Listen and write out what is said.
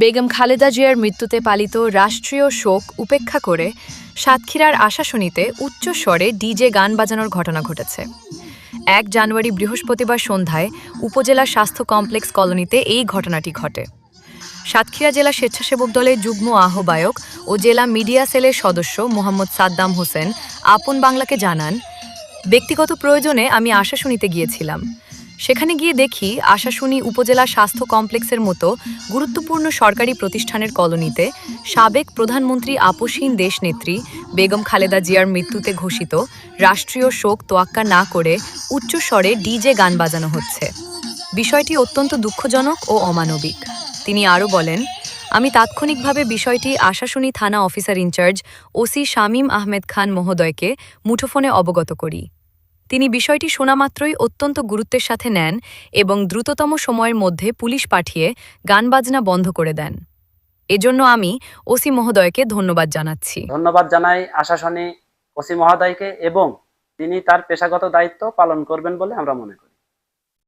বেগম খালেদা জিয়ার মৃত্যুতে পালিত রাষ্ট্রীয় শোক উপেক্ষা করে সাতক্ষীরার আশাশুনিতে উচ্চ স্বরে ডিজে গান বাজানোর ঘটনা ঘটেছে। এক জানুয়ারি বৃহস্পতিবার সন্ধ্যায় উপজেলা স্বাস্থ্য কমপ্লেক্স কলোনিতে এই ঘটনাটি ঘটে। সাতক্ষীরা জেলা স্বেচ্ছাসেবক দলের যুগ্ম আহ্বায়ক ও জেলা মিডিয়া সেলের সদস্য মোহাম্মদ সাদ্দাম হোসেন আপন বাংলাকে জানান, ব্যক্তিগত প্রয়োজনে আমি আশাশুনিতে গিয়েছিলাম। সেখানে গিয়ে দেখি আশাশুনি উপজেলা স্বাস্থ্য কমপ্লেক্সের মতো গুরুত্বপূর্ণ সরকারি প্রতিষ্ঠানের কলোনিতে সাবেক প্রধানমন্ত্রী আপসহীন দেশনেত্রী বেগম খালেদা জিয়ার মৃত্যুতে ঘোষিত রাষ্ট্রীয় শোক তোয়াক্কা না করে উচ্চস্বরে ডিজে গান বাজানো হচ্ছে। বিষয়টি অত্যন্ত দুঃখজনক ও অমানবিক। তিনি আরও বলেন, আমি তাৎক্ষণিকভাবে বিষয়টি আশাশুনি থানা officer in charge OC Shamim Ahmed Khan মহোদয়কে মুঠোফোনে অবগত করি। তিনি বিষয়টি শোনামাত্রই অত্যন্ত গুরুত্বের সাথে নেন এবং দ্রুততম সময়ের মধ্যে পুলিশ পাঠিয়ে গানবাজনা বন্ধ করে দেন। এজন্য আমি ওসি মহোদয়কে ধন্যবাদ জানাচ্ছি। ধন্যবাদ জানাই আশাসনী ওসি মহোদয়কে এবং তিনি তার পেশাগত দায়িত্ব পালন করবেন বলে আমরা মনে করি।